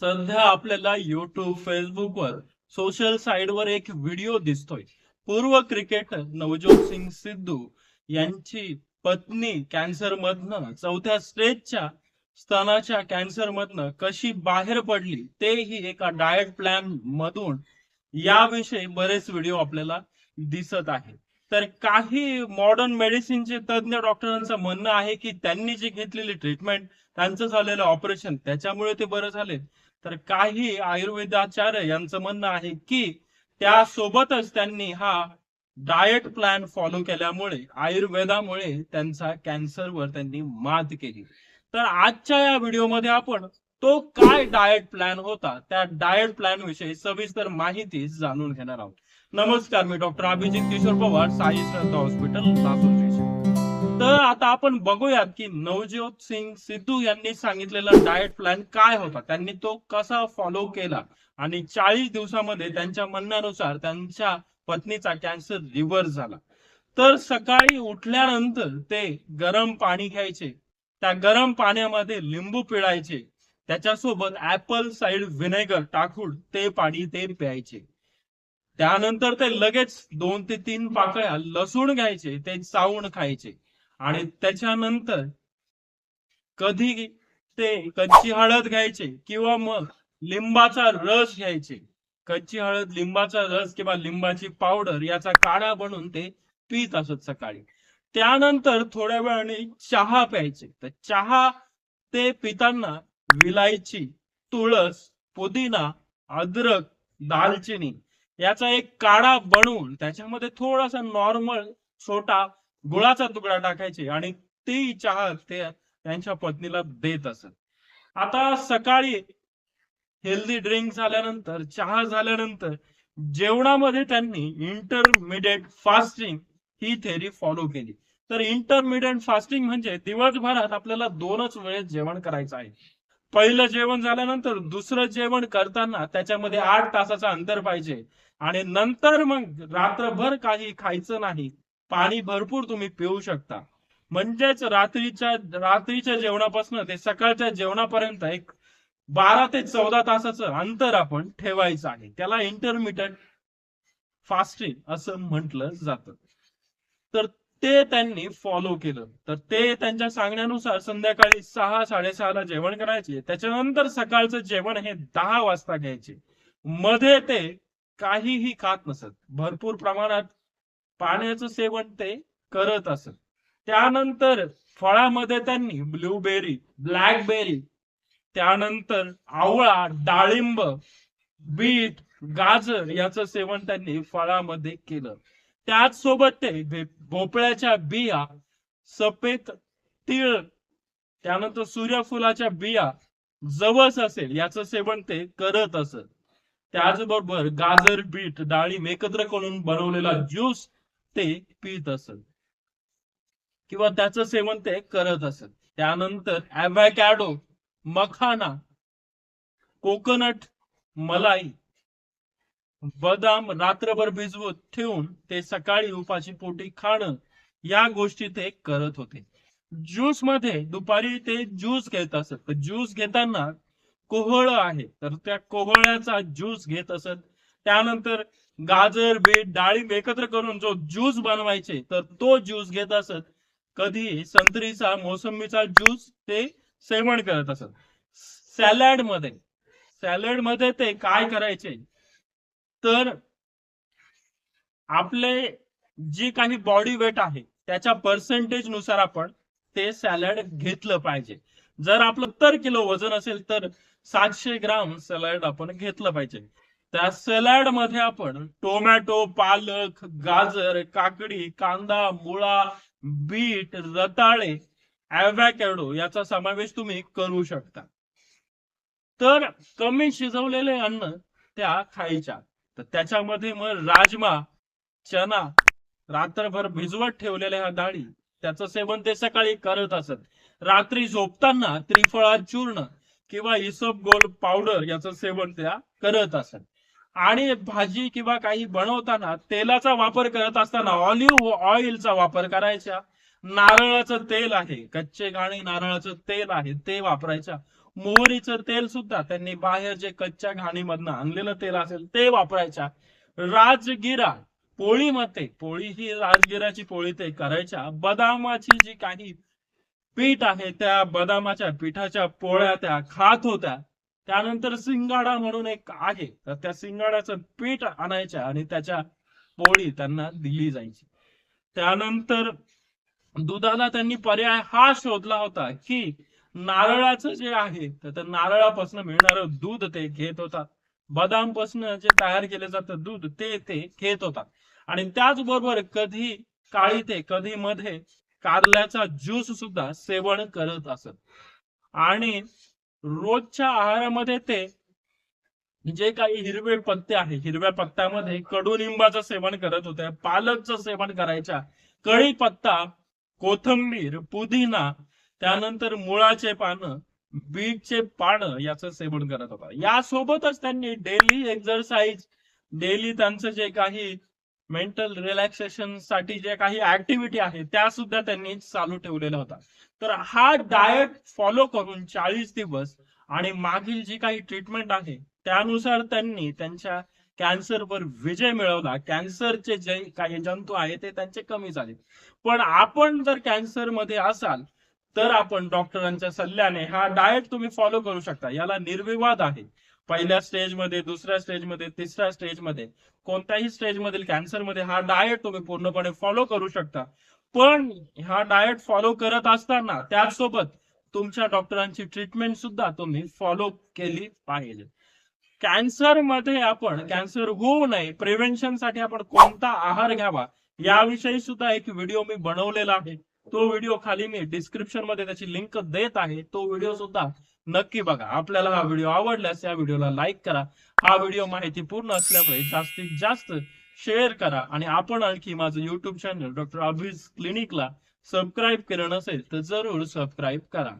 सध्या आपल्याला युट्यूब फेसबुकवर सोशल साईडवर एक व्हिडिओ दिसतोय. पूर्व क्रिकेटर नवज्योत सिंग सिद्धू यांची पत्नी कॅन्सर मधनं चौथ्या स्टेजच्या स्तनाच्या कॅन्सर मधनं कशी बाहेर पडली तेही एका डाएट प्लॅन मधून याविषयी बरेच व्हिडिओ आपल्याला दिसत आहे तर काही मॉडर्न मेडिसिनचे तज्ज्ञ डॉक्टरांचं म्हणणं आहे की त्यांनी जी घेतलेली ट्रीटमेंट त्यांचं झालेलं ऑपरेशन त्याच्यामुळे ते बरं झाले तर काही आयुर्वेदाचार्य यांचं म्हणणं आहे की त्यासोबतच त्यांनी हा डाएट प्लॅन फॉलो केल्यामुळे आयुर्वेदामुळे त्यांचा कॅन्सरवर त्यांनी मात केली. तर आजच्या या व्हिडिओमध्ये आपण तो काय डाएट प्लॅन होता त्या डाएट प्लॅन विषयी सविस्तर माहिती जाणून घेणार आहोत. नमस्कार मी डॉक्टर अभिजित किशोर पवार साई श्रद्धा हॉस्पिटल लातूर आता आपण बघूयात की नवज्योत सिंग सिद्धू यांनी सांगितलेला डाएट प्लॅन काय होता? त्यांनी तो कसा फॉलो केला? आणि चाळीस दिवसामध्ये त्यांच्या म्हणण्यानुसार त्यांच्या पत्नीचा कॅन्सर रिव्हर्स झाला. तर सकाळी उठल्यानंतर ते गरम पाणी घ्यायचे. त्या गरम पाण्यामध्ये लिंबू पिळायचे. त्याच्यासोबत ऍपल साईड व्हिनेगर टाकून ते पाणी ते प्यायचे. त्यानंतर ते लगेच दोन ते तीन पाकळ्या लसूण घ्यायचे. ते चावून खायचे. आणि त्याच्यानंतर कधी ते कच्ची हळद घ्यायचे किंवा मग लिंबाचा रस घ्यायचे. कच्ची हळद लिंबाचा रस किंवा लिंबाची पावडर याचा काढा बनवून ते पित असत सकाळी. त्यानंतर थोड्या वेळाने चहा प्यायचे. तर चहा ते पिताना विलायची तुळस पुदिना अद्रक दालचिनी याचा एक काढा बनवून त्याच्यामध्ये थोडासा नॉर्मल छोटा गुळाचा तुकडा टाकायचे आणि ती चहा ते त्यांच्या पत्नीला देत असत. आता सकाळी हेल्दी ड्रिंक झाल्यानंतर चहा झाल्यानंतर जेवणामध्ये त्यांनी इंटरमिडिएट फास्टिंग ही थेरी फॉलो केली. तर इंटरमिडिएट फास्टिंग म्हणजे दिवसभरात आपल्याला दोनच वेळेस जेवण करायचं आहे. पहिलं जेवण झाल्यानंतर दुसरं जेवण करताना त्याच्यामध्ये आठ तासाचा अंतर पाहिजे. आणि नंतर मग रात्रभर काही खायचं नाही. पाणी भरपूर तुम्ही पिऊ शकता. म्हणजेच रात्रीच्या रात्रीच्या जेवणापासून ते सकाळच्या जेवणापर्यंत एक बारा ते चौदा तासाचं अंतर आपण ठेवायचं आहे. त्याला इंटरमिटंट फास्टिंग असं म्हटलं जात. तर ते त्यांनी फॉलो केलं. तर ते त्यांच्या सांगण्यानुसार संध्याकाळी सहा साडेसहाला जेवण करायचे. त्याच्यानंतर सकाळचं जेवण हे दहा वाजता घ्यायचे. मध्ये ते काहीही खात नसत. भरपूर प्रमाणात पाण्याचं सेवन ते करत असत. त्यानंतर फळामध्ये त्यांनी ब्लूबेरी ब्लॅकबेरी त्यानंतर आवळा डाळिंब बीट गाजर याचं सेवन त्यांनी फळामध्ये केलं. त्याच सोबत ते भोपळ्याच्या बिया सफेद तीळ त्यानंतर सूर्यफुलाच्या बिया जवस असेल याचं सेवन ते करत असत. त्याचबरोबर गाजर बीट डाळिंब एकत्र करून बनवलेला ज्यूस ते पित असत किंवा त्याचं सेवन ते करत असत त्यानंतर अॅव्हॅकॅडो मखाना कोकोनट मलाई बदाम रात्रभर भिजवत ठेवून ते सकाळी उपाशी पोटी खाणं या गोष्टी ते करत होते. ज्यूसमध्ये दुपारी ते ज्यूस घेत असत. ज्यूस घेताना कोहळ आहे. तर त्या कोहळ्याचा ज्यूस घेत असत. त्यानंतर गाजर बीट डाळिंब एकत्र करून जो ज्यूस बनवायचे तर तो ज्यूस घेत असत. कधी संत्रीचा मोसंबीचा ज्यूस ते सेवन करत असत. सॅलडमध्ये सॅलडमध्ये ते काय करायचे? तर आपले जी काही बॉडी वेट आहे त्याच्या पर्सेंटेजनुसार आपण ते सॅलड घेतलं पाहिजे. जर आपलं तर किलो वजन असेल तर सातशे ग्राम सॅलड आपण घेतलं पाहिजे. त्या सॅलडमध्ये आपण टोमॅटो पालक गाजर काकडी कांदा मुळा बीट रताळे ॲव्हॅकॅडो याचा समावेश तुम्ही करू शकता. तर कमी शिजवलेले अन्न त्या खायच्या. तर त्याच्यामध्ये मग राजमा चना रात्रभर भिजवत ठेवलेल्या ह्या डाळी त्याचं सेवन ते सकाळी करत असत. रात्री झोपताना त्रिफळा चूर्ण किंवा इसप गोल पावडर याचं सेवन त्या करत असत. आणि भाजी किंवा काही बनवताना तेलाचा वापर करत असताना ऑलिव्ह ऑइलचा वापर करायचा. नारळाचं तेल आहे कच्चे घाणे नारळाचं तेल आहे ते वापरायच्या मोहरीचं तेल सुद्धा त्यांनी बाहेर जे कच्च्या घाणीमधनं आणलेलं तेल असेल ते वापरायच्या राजगिरा पोळीमध्ये पोळी ही राजगिराची पोळी ते करायच्या बदामाची जी काही पीठ आहे त्या बदामाच्या पिठाच्या पोळ्या त्या खात होत्या. त्यानंतर सिंगाडा म्हणून एक आहे. तर त्या सिंगाड्याचं पीठ आणायच्या आणि त्याच्या पोळी त्यांना दिली जायची. त्यानंतर दुधाला त्यांनी पर्याय हा शोधला होता की नारळाचं जे आहे तर त्या नारळापासून मिळणारं दूध ते घेत होतात. बदामपासून जे तयार केले जातं दूध ते ते घेत होतात. आणि त्याचबरोबर कधी काळी ते कधी मध्ये कारल्याचा ज्यूस सुद्धा सेवन करत असत. आणि रोजच्या आहारामध्ये ते जे काही हिरवे पत्ते आहे हिरव्या पत्त्यामध्ये कडुलिंबाचं सेवन करत होते पालकचं सेवन करायच्या कढीपत्ता कोथंबीर पुदिना त्यानंतर मुळाचे पानं बीटचे पानं याचं सेवन करत होता. यासोबतच त्यांनी डेली एक्झरसाइज डेली त्यांचं जे काही मेंटल रिलॅक्सेशनसाठी जे काही ऍक्टिव्हिटी आहे त्या सुद्धा त्यांनी चालू ठेवलेला होता तर हा डायट फॉलो करून चाळीस दिवस आणि मागील जी काही ट्रीटमेंट आहे त्यानुसार त्यांनी त्यांच्या कॅन्सरवर विजय मिळवला. कॅन्सरचे जे काही जंतू आहे ते त्यांचे कमी झाले. पण आपण जर कॅन्सरमध्ये असाल तर आपण डॉक्टरांच्या सल्ल्याने हा डाएट तुम्ही फॉलो करू शकता. याला निर्विवाद आहे. पहिल्या स्टेजमध्ये दुसऱ्या स्टेजमध्ये तिसऱ्या स्टेजमध्ये कोणत्याही स्टेज मधील कॅन्सरमध्ये हा डाएट तुम्ही पूर्णपणे फॉलो करू शकता. पण हा डाएट फॉलो करत असताना त्याचसोबत तुमच्या डॉक्टरांची ट्रीटमेंट सुद्धा तुम्ही फॉलो केली पाहिजे. कॅन्सरमध्ये आपण कॅन्सर होऊ नये प्रिव्हेन्शनसाठी आपण कोणता आहार घ्यावा याविषयी सुद्धा एक व्हिडिओ मी बनवलेला आहे. तो व्हिडिओ खाली मी डिस्क्रिप्शनमध्ये त्याची लिंक देत आहे. तो व्हिडिओ सुद्धा नक्की बघा. आपल्याला हा व्हिडिओ आवडल्यास या व्हिडिओला लाईक करा. हा व्हिडिओ माहिती पूर्ण असल्यामुळे जास्तीत जास्त शेअर करा आणि आपण आणखी माझं युट्यूब चॅनल डॉक्टर अभिज क्लिनिकला सबस्क्राईब केलं नसेल तर जरूर सबस्क्राईब करा.